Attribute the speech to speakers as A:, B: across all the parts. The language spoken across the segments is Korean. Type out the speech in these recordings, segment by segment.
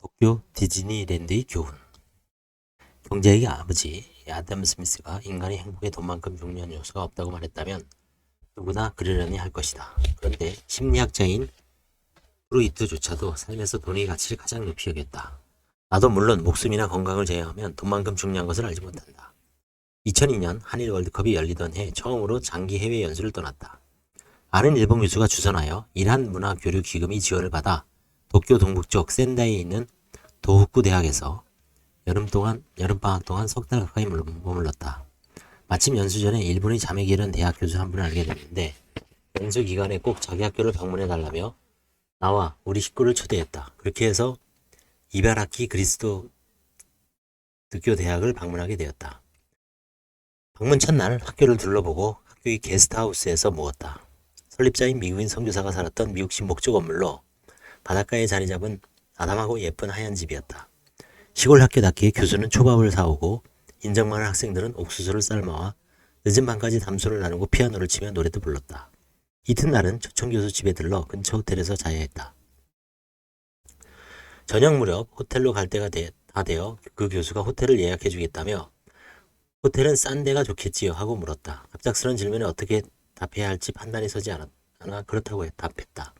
A: 도쿄 디즈니랜드의 교훈 경제의 아버지 아담 스미스가 인간의 행복에 돈만큼 중요한 요소가 없다고 말했다면 누구나 그러려니 할 것이다. 그런데 심리학자인 프로이트조차도 삶에서 돈의 가치를 가장 높이 여겼다. 나도 물론 목숨이나 건강을 제외하면 돈만큼 중요한 것을 알지 못한다. 2002년 한일 월드컵이 열리던 해 처음으로 장기 해외 연수를 떠났다. 아는 일본 교수가 주선하여 일한 문화 교류 기금이 지원을 받아 도쿄 동북쪽 센다이에 있는 도후쿠 대학에서 여름 동안 여름방학 동안 석 달 가까이 물- 머물렀다. 마침 연수 전에 일본의 자매기 이른 대학 교수 한 분을 알게 됐는데 연수 기간에 꼭 자기 학교를 방문해 달라며 나와 우리 식구를 초대했다. 그렇게 해서 이바라키 그리스도 등교 대학을 방문하게 되었다. 방문 첫날 학교를 둘러보고 학교의 게스트하우스에서 묵었다. 설립자인 미국인 선교사가 살았던 미국식 목조 건물로 바닷가에 자리 잡은 아담하고 예쁜 하얀 집이었다. 시골 학교답게 교수는 초밥을 사오고 인정 많은 학생들은 옥수수를 삶아와 늦은 밤까지 담소를 나누고 피아노를 치며 노래도 불렀다. 이튿날은 초청교수 집에 들러 근처 호텔에서 자야 했다. 저녁 무렵 호텔로 갈 때가 되- 다 되어 그 교수가 호텔을 예약해 주겠다며 호텔은 싼 데가 좋겠지요 하고 물었다. 갑작스런 질문에 어떻게 답해야 할지 판단이 서지 않았, 않아 그렇다고 해- 답했다.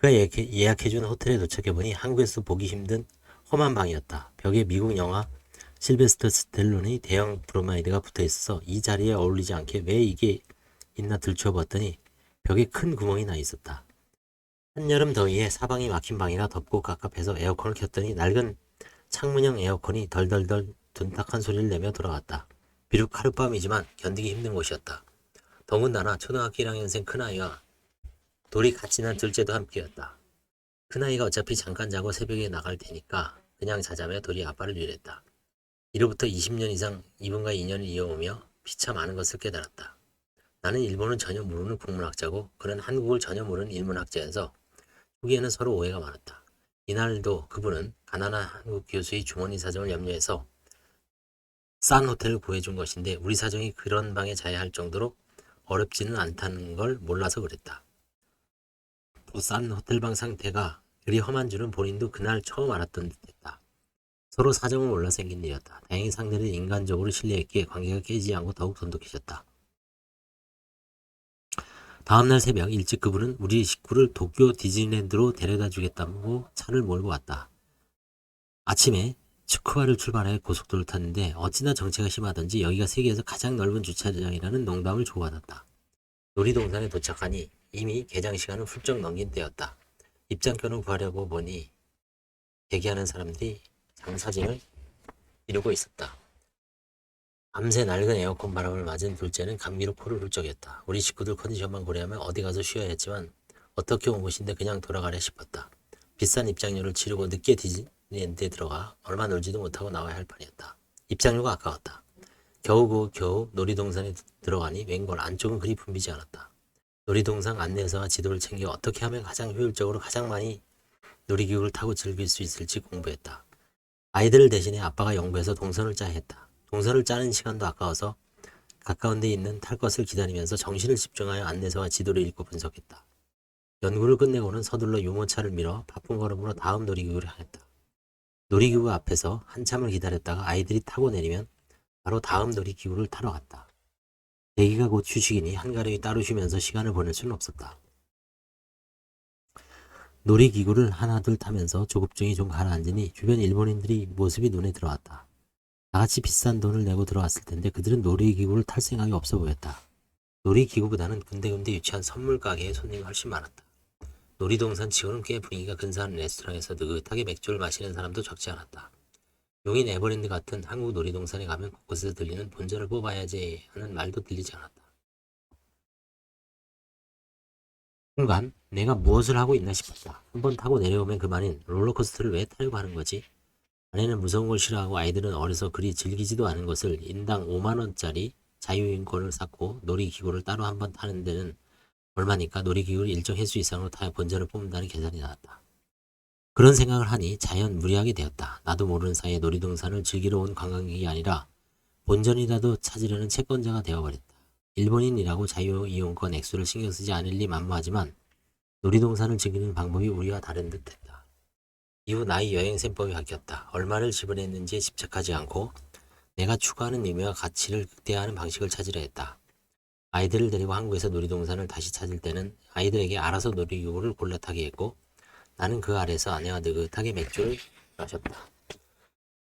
A: 그가 예약해, 예약해준 호텔에 도착해보니 한국에서 보기 힘든 험한 방이었다. 벽에 미국 영화 실베스터 스텔론의 대형 브로마이드가 붙어 있어서 이 자리에 어울리지 않게 왜 이게 있나 들춰봤더니 벽에 큰 구멍이 나 있었다. 한여름 더위에 사방이 막힌 방이라 덥고 갑갑해서 에어컨을 켰더니 낡은 창문형 에어컨이 덜덜덜 둔탁한 소리를 내며 돌아왔다. 비록 하룻밤이지만 견디기 힘든 곳이었다. 더군다나 초등학교 1학년생 큰아이와 돌이 같이 난 둘째도 함께였다. 큰아이가 어차피 잠깐 자고 새벽에 나갈 테니까 그냥 자자며 돌이 아빠를 위로했다. 이로부터 20년 이상 이분과 인연을 이어오며 피차 많은 것을 깨달았다. 나는 일본을 전혀 모르는 국문학자고 그는 한국을 전혀 모르는 일문학자여서 초기에는 서로 오해가 많았다. 이날도 그분은 가난한 한국 교수의 주머니 사정을 염려해서 싼 호텔을 구해준 것인데 우리 사정이 그런 방에 자야 할 정도로 어렵지는 않다는 걸 몰라서 그랬다. 또 싼 호텔방 상태가 그리 험한 줄은 본인도 그날 처음 알았던 듯했다. 서로 사정을 몰라 생긴 일이었다. 다행히 상대를 인간적으로 신뢰했기에 관계가 깨지지 않고 더욱 돈독해졌다. 다음날 새벽 일찍 그분은 우리 식구를 도쿄 디즈니랜드로 데려다 주겠다고 차를 몰고 왔다. 아침에 츠쿠바를 출발해 고속도로를 탔는데 어찌나 정체가 심하던지 여기가 세계에서 가장 넓은 주차장이라는 농담을 주고받았다. 놀이동산에 도착하니 이미 개장 시간은 훌쩍 넘긴 때였다. 입장권을 구하려고 보니 대기하는 사람들이 장사진을 이루고 있었다. 밤새 낡은 에어컨 바람을 맞은 둘째는 감기로 코를 훌쩍였다. 우리 식구들 컨디션만 고려하면 어디 가서 쉬어야 했지만 어떻게 온 곳인데 그냥 돌아가려 싶었다. 비싼 입장료를 치르고 늦게 디즈니랜드에 들어가 얼마 놀지도 못하고 나와야 할 판이었다. 입장료가 아까웠다. 겨우 그 겨우 놀이동산에 들어가니 웬걸 안쪽은 그리 붐비지 않았다. 놀이동산 안내서와 지도를 챙겨 어떻게 하면 가장 효율적으로 가장 많이 놀이기구를 타고 즐길 수 있을지 공부했다. 아이들을 대신해 아빠가 연구해서 동선을 짜야 했다. 동선을 짜는 시간도 아까워서 가까운 데 있는 탈 것을 기다리면서 정신을 집중하여 안내서와 지도를 읽고 분석했다. 연구를 끝내고는 서둘러 유모차를 밀어 바쁜 걸음으로 다음 놀이기구를 향했다. 놀이기구 앞에서 한참을 기다렸다가 아이들이 타고 내리면 바로 다음 놀이기구를 타러 갔다. 대기가 곧 휴식이니 한가름이 따로 쉬면서 시간을 보낼 수는 없었다. 놀이기구를 하나둘 타면서 조급증이 좀 가라앉으니 주변 일본인들이 모습이 눈에 들어왔다. 다같이 비싼 돈을 내고 들어왔을 텐데 그들은 놀이기구를 탈 생각이 없어 보였다. 놀이기구보다는 군데군데 유치한 선물 가게에 손님이 훨씬 많았다. 놀이동산 치고는 꽤 분위기가 근사한 레스토랑에서 느긋하게 맥주를 마시는 사람도 적지 않았다. 용인 에버랜드 같은 한국 놀이동산에 가면 곳곳에서 들리는 본전을 뽑아야지 하는 말도 들리지 않았다. 순간 내가 무엇을 하고 있나 싶었다. 한번 타고 내려오면 그만인 롤러코스터를 왜 타려고 하는 거지? 아내는 무서운 걸 싫어하고 아이들은 어려서 그리 즐기지도 않은 것을 인당 5만원짜리 자유인권을 쌓고 놀이기구를 따로 한번 타는 데는 얼마니까 놀이기구를 일정 횟수 이상으로 타야 본전을 뽑는다는 계산이 나왔다. 그런 생각을 하니 자연 무리하게 되었다. 나도 모르는 사이에 놀이동산을 즐기러 온 관광객이 아니라 본전이라도 찾으려는 채권자가 되어버렸다. 일본인이라고 자유이용권 액수를 신경 쓰지 않을 리 만무하지만 놀이동산을 즐기는 방법이 우리와 다른 듯했다. 이후 나의 여행 셈법이 바뀌었다. 얼마를 지불했는지에 집착하지 않고 내가 추구하는 의미와 가치를 극대화하는 방식을 찾으려 했다. 아이들을 데리고 한국에서 놀이동산을 다시 찾을 때는 아이들에게 알아서 놀이기구를 골라 타게 했고 나는 그 아래서 아내와 느긋하게 맥주를 마셨다.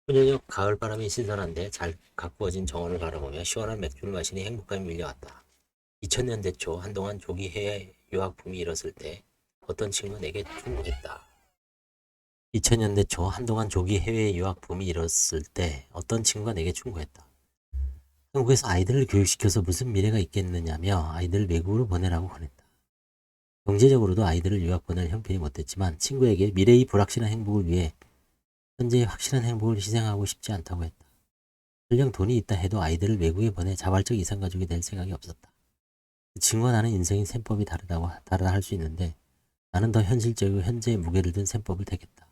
A: 훈연역 가을바람이 신선한데 잘 가꾸어진 정원을 바라보며 시원한 맥주를 마시니 행복감이 밀려왔다. 2000년대 초 한동안 조기 해외 유학 붐이 일었을 때 어떤 친구가 내게 충고했다. 2000년대 초 한동안 조기 해외 유학 붐이 일었을 때 어떤 친구가 내게 충고했다. 한국에서 아이들을 교육시켜서 무슨 미래가 있겠느냐며 아이들을 외국으로 보내라고 권했다. 경제적으로도 아이들을 유학 보낼 형편이 못됐지만 친구에게 미래의 불확실한 행복을 위해 현재의 확실한 행복을 희생하고 싶지 않다고 했다. 설령 돈이 있다 해도 아이들을 외국에 보내 자발적 이산가족이 될 생각이 없었다. 그 친구와 나는 인생의 셈법이 다르다고 다르다 할 수 있는데 나는 더 현실적이고 현재의 무게를 든 셈법을 택했다.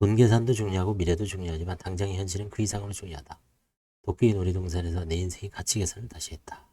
A: 돈 계산도 중요하고 미래도 중요하지만 당장의 현실은 그 이상으로 중요하다. 도쿄의 놀이동산에서 내 인생의 가치 계산을 다시 했다.